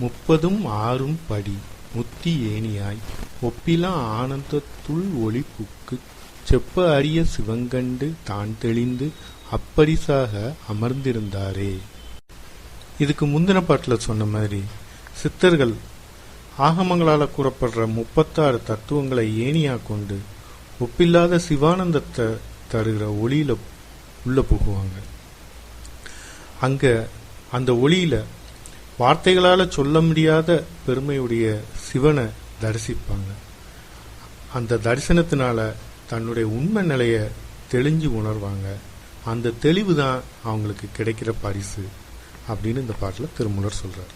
முப்பதும் ஆறும் படி முத்தி ஏணியாய். ஒப்பிலா ஆனந்தத்துள் ஒளி செப்ப அரிய சிவங்கண்டு தான் தெளிந்து அப்பரிசாக அமர்ந்திருந்தாரே. இதுக்கு முந்தின பாட்டில் சொன்ன மாதிரி சித்தர்கள் ஆகமங்களால் கூறப்படுற முப்பத்தாறு தத்துவங்களை ஏணியாக கொண்டு ஒப்பில்லாத சிவானந்தத்தை தருகிற ஒளியில உள்ள புகுவாங்க. அங்க அந்த ஒளியில வார்த்தைகளால் சொல்ல முடியாத பெருமையுடைய சிவனை தரிசிப்பாங்க. அந்த தரிசனத்தினால தன்னுடைய உண்மை நிலைய தெளிஞ்சு உணர்வாங்க. அந்த தெளிவு தான் அவங்களுக்கு கிடைக்கிற பரிசு அப்படின்னு இந்த பாட்டில் திருமூலர் சொல்கிறார்